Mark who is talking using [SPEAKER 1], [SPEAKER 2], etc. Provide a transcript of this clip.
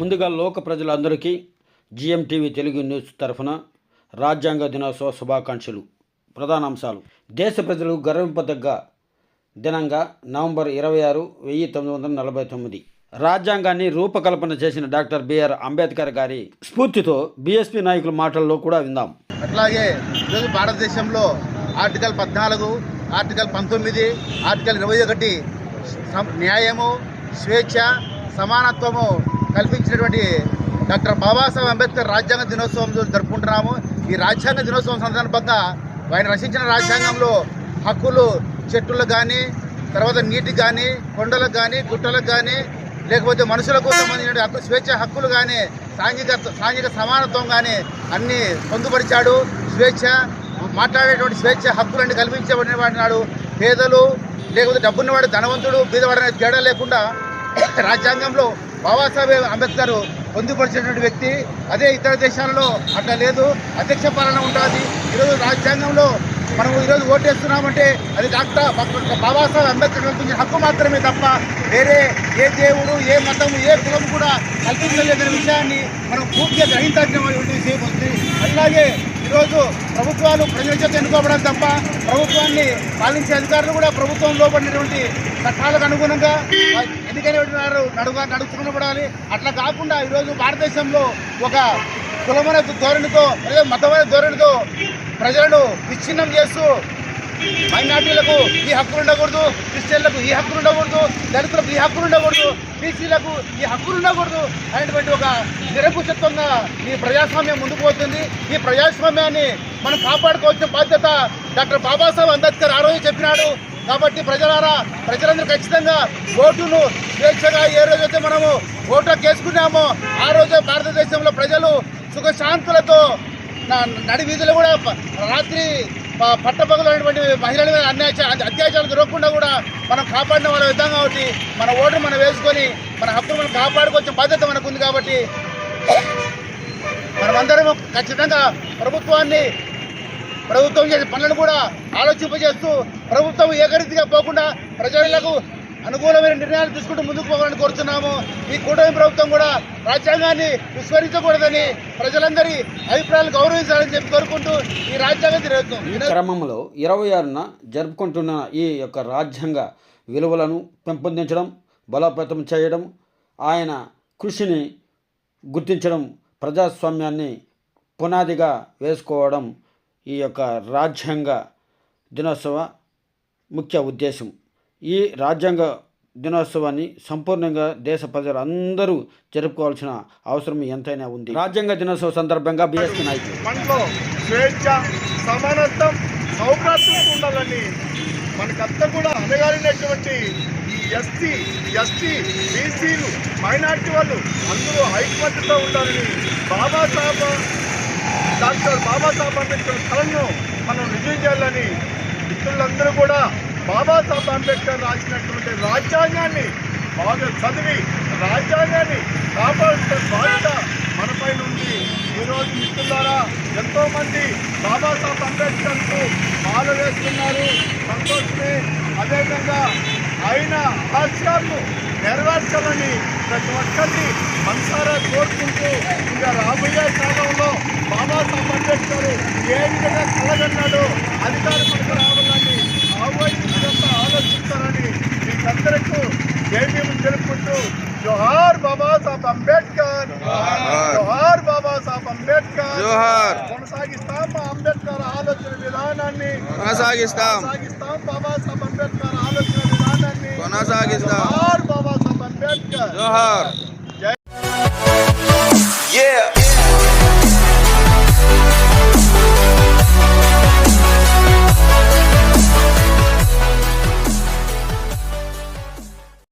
[SPEAKER 1] ముందుగా లోక ప్రజలందరికీ టీవీ తెలుగు న్యూస్ తరఫున రాజ్యాంగ దినోత్సవ శుభాకాంక్షలు. ప్రధాన అంశాలు. దేశ ప్రజలు గర్వింపదగ్గ దినంగా నవంబర్ ఇరవై ఆరు వెయ్యి తొమ్మిది వందల నలభై తొమ్మిది. రాజ్యాంగాన్ని రూపకల్పన చేసిన డాక్టర్ బిఆర్ అంబేద్కర్ గారి స్ఫూర్తితో బీఎస్పీ నాయకుల మాటల్లో కూడా విందాం.
[SPEAKER 2] అట్లాగే ఈరోజు భారతదేశంలో ఆర్టికల్ పద్నాలుగు ఆర్టికల్ పంతొమ్మిది ఆర్టికల్ ఇరవై ఒకటి న్యాయము స్వేచ్ఛ సమానత్వము కల్పించినటువంటి డాక్టర్ బాబాసాహెబ్ అంబేద్కర్ రాజ్యాంగ దినోత్సవం జరుపుకుంటున్నాము. ఈ రాజ్యాంగ దినోత్సవం సందర్భంగా ఆయన రచించిన రాజ్యాంగంలో హక్కులు చెట్టులకు కానీ తర్వాత నీటికి కానీ కొండలకు కానీ గుట్టలకు కానీ లేకపోతే మనుషులకు సంబంధించిన హక్కు స్వేచ్ఛ హక్కులు కానీ సాంఘిక సాంఘిక సమానత్వం కానీ అన్నీ పొందుపరిచాడు. స్వేచ్ఛ మాట్లాడేటువంటి స్వేచ్ఛ హక్కులన్నీ కల్పించబడిన వాడినాడు పేదలు లేకపోతే డబ్బున్నవాడు ధనవంతుడు బీదవాడు అనే తేడా లేకుండా రాజ్యాంగంలో బాబాసాహెబ్ అంబేద్కర్ పొందుపరిచినటువంటి వ్యక్తి. అదే ఇతర దేశాలలో అట్లా లేదు. అధ్యక్ష పాలన ఉంటుంది ఈరోజు రాజ్యాంగంలో మనం ఈరోజు ఓటేస్తున్నామంటే అది డాక్టర్ బాబాసాహెబ్ అంబేద్కర్ కల్పించిన హక్కు మాత్రమే తప్ప వేరే ఏ దేవుడు ఏ మతం ఏ కులం కూడా కల్పించలేదనే విషయాన్ని మనం పూర్తిగా గ్రహించాల్సినటువంటి విషయం వస్తుంది అలాగే ఈరోజు ప్రభుత్వాలు ప్రజల చేత ఎన్నుకోవడం తప్ప ప్రభుత్వాన్ని పాలించే అధికారులు కూడా ప్రభుత్వం లోపడినటువంటి చట్టాలకు అనుగుణంగా ఎన్నికైనటువంటి వారు నడుగా నడుచుకునబడాలి. అట్లా కాకుండా ఈరోజు భారతదేశంలో ఒక కులమైన ధోరణితో లేదా మతమైన ధోరణితో ప్రజలను విచ్ఛిన్నం చేస్తూ మైనార్టీలకు ఈ హక్కులు ఉండకూడదు క్రిస్టియన్లకు ఈ హక్కులు ఉండకూడదు దళితులకు ఈ హక్కులు ఉండకూడదు బీసీలకు ఈ హక్కులు ఉండకూడదు అనేటువంటి ఒక నిరంకుశత్వంగా ఈ ప్రజాస్వామ్యం ముందుకు పోతుంది. ఈ ప్రజాస్వామ్యాన్ని మనం కాపాడుకోవాల్సిన బాధ్యత డాక్టర్ బాబాసాహెబ్ అంబేద్కర్ ఆ రోజు చెప్పినాడు. కాబట్టి ప్రజలారా ప్రజలందరూ ఖచ్చితంగా ఓటును స్వేచ్ఛగా ఏ రోజైతే మనము ఓటు కేసుకున్నామో ఆ రోజే భారతదేశంలో ప్రజలు సుఖశాంతులతో నా- నడి వీధులు కూడా రాత్రి పట్టపగలైనటువంటి మహిళల మీద అన్యాయ అత్యాచారాలు దొరకకుండా కూడా మనం కాపాడిన వాళ్ళ విధంగా కాబట్టి మన ఓటు మనం వేసుకొని మన హక్కులు మనం కాపాడుకోవాల్సిన బాధ్యత మనకు ఉంది కాబట్టి మనమందరం ఖచ్చితంగా ప్రభుత్వాన్ని ప్రభుత్వం చేసే పనులను కూడా ఆలోచింపజేస్తూ ప్రభుత్వం ఏకరీతిగా పోకుండా ప్రజలకు అనుకూలమైన నిర్ణయాలు తీసుకుంటూ ముందుకు పోవాలని కోరుతున్నాము. ఈ కూటమి ప్రభుత్వం కూడా రాజ్యాంగాన్ని విస్మరించకూడదని ప్రజలందరి అభిప్రాయాలు గౌరవించాలని చెప్పి కోరుకుంటూ ఈ రాజ్యాంగం తిరుగుతాం
[SPEAKER 1] ఈ క్రమంలో ఇరవై ఆరున జరుపుకుంటున్న ఈ యొక్క రాజ్యాంగ విలువలను పెంపొందించడం బలోపేతం చేయడం ఆయన కృషిని గుర్తించడం ప్రజాస్వామ్యాన్ని పునాదిగా వేసుకోవడం ఈ యొక్క రాజ్యాంగ దినోత్సవ ముఖ్య ఉద్దేశం. ఈ రాజ్యాంగ దినోత్సవాన్ని సంపూర్ణంగా దేశ ప్రజలందరూ జరుపుకోవాల్సిన అవసరం ఎంతైనా ఉంది. రాజ్యాంగ దినోత్సవ సందర్భంగా బీఎస్పీ నాయకులు.
[SPEAKER 3] స్వేచ్ఛ సమానత్వం ఉండాలని మనకంతా కూడా అనగారినటువంటి ఈ ఎస్టీ ఎస్టీ బీసీలు మైనార్టీ వాళ్ళు అందరూ ఐక్యమత్యతో ఉండాలని బాబాసాహెబ్ డాక్టర్ బాబాసాహెబ్ అంబేద్కర్ కళను మనం నిజం చేయాలని మిత్రులందరూ కూడా బాబాసాహెబ్ అంబేద్కర్ రాసినటువంటి రాజ్యాంగాన్ని బాగా చదివి రాజ్యాంగాన్ని కాపాడుతున్న బాధ్యత మనపై ఉంది. ఈరోజు మిత్రులారా ఎంతోమంది బాబాసాహెబ్ అంబేద్కర్కు మాల వేస్తున్నారు. సంతోషమే. అదేవిధంగా ఆయన ఆశయాలను నెరవేర్చాలని ప్రతి ఒక్కరిని మనసారా కోరుకుంటూ ఇంకా రాబోయే కాలంలో బాబాసాహెబ్ అంబేద్కర్ ఏ విధంగా కలగన్నాడో అధికారం మనకు
[SPEAKER 4] జోహార్.
[SPEAKER 3] కొనసాగిస్తాం మా అంబేద్కర్ ఆలోచన విధానాన్ని
[SPEAKER 4] కొనసాగిస్తాం
[SPEAKER 3] కొనసాగిస్తాం బాబాసాహెబ్ అంబేద్కర్ ఆలోచన విధానాన్ని
[SPEAKER 4] కొనసాగిస్తాం
[SPEAKER 3] జోహార్ బాబాసాహెబ్ అంబేద్కర్
[SPEAKER 4] జోహార్